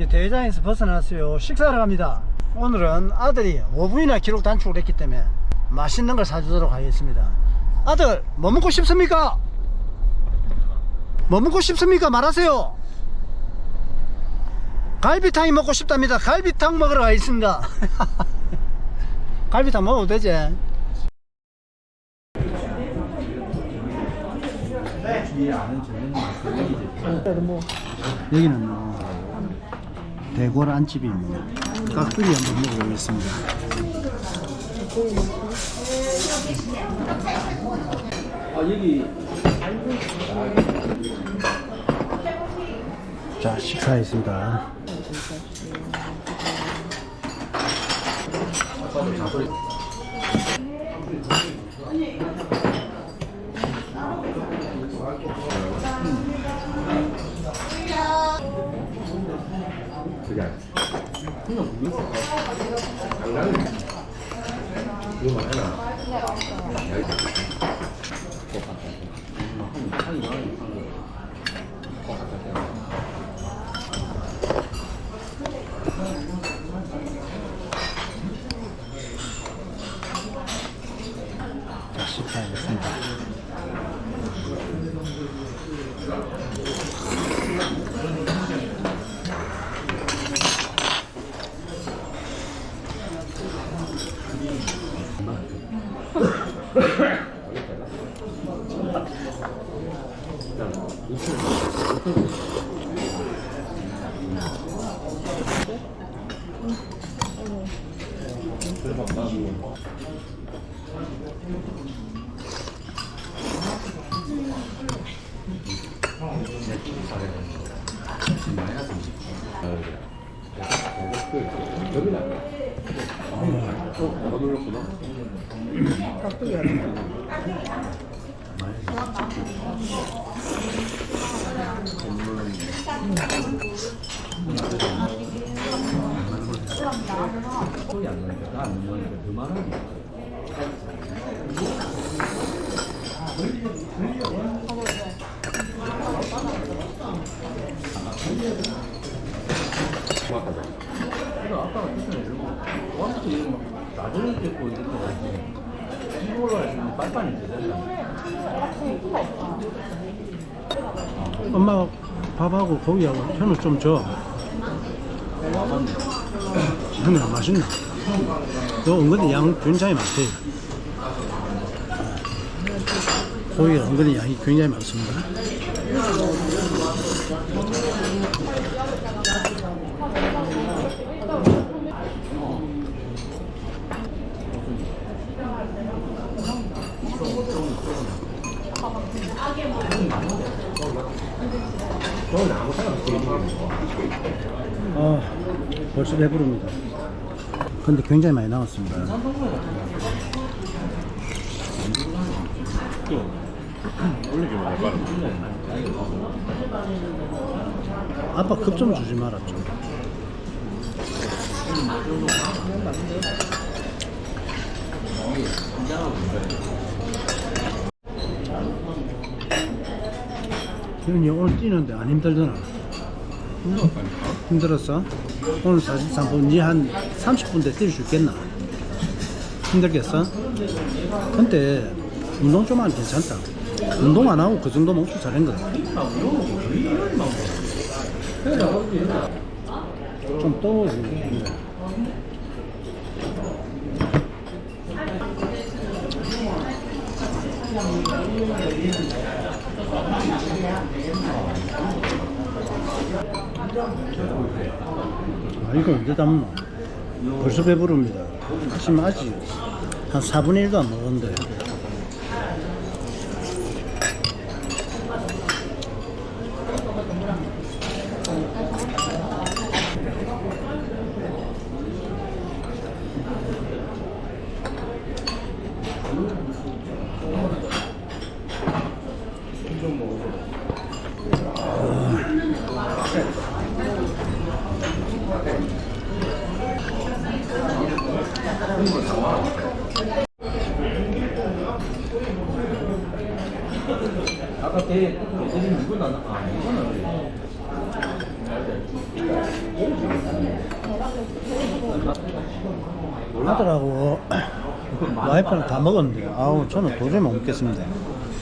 이 대회장에서 벗어났어요. 식사하러 갑니다. 오늘은 아들이 5분이나 기록 단축을 했기 때문에 맛있는 걸 사주도록 하겠습니다. 아들, 뭐 먹고 싶습니까? 뭐 먹고 싶습니까? 말하세요. 갈비탕이 먹고 싶답니다. 갈비탕 먹으러 가겠습니다. 갈비탕 먹어도 되지? 여기는 뭐 대골 뭐 깍두기 한번 먹어보겠습니다. 아 여기 자 식사했습니다. 자 식사했습니다. 마이너스 20. 소리 안 나니까 나안 나니까 그래서 아빠가 추천해 주고 와서 이거 막 나중에 듣고 이렇게 가지 이걸로 할수 빨리빨리 되잖아 엄마 밥하고 고기하고 현우 좀 줘. 현우야 맛있나? 너 은근히 양 굉장히 많대. 고기가 은근히 양이 굉장히 많습니다. 아, 벌써 배부릅니다. 근데 굉장히 많이 나왔습니다. 아빠 급 좀 주지 마라 좀. 현이 오늘 뛰는데 안 힘들더나? 힘들었어? 오늘 사실상 뭐 니한 30분대 뛸수 있겠나? 힘들겠어? 근데 운동 좀 하면 괜찮다. 운동 안 하고 그 정도 목수 잘한 거야. 좀 떨어지네. 아, 이거 언제 담나? 벌써 배부릅니다. 지금 아직 한 4분의 1도 안 먹었는데. 아까 걔 애들이 누구 나나? 아 이거는 아들하고 와이프는 다 먹었는데 아우 저는 도저히 못 먹겠습니다.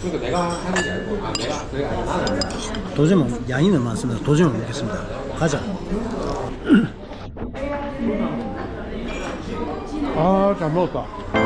그러니까 내가 하는 게 아니고 아 내가 내가 아니 나는 도저히 못, 양이 너무 많습니다. 도저히 못 먹겠습니다. 가자. 아, 잘 먹었다.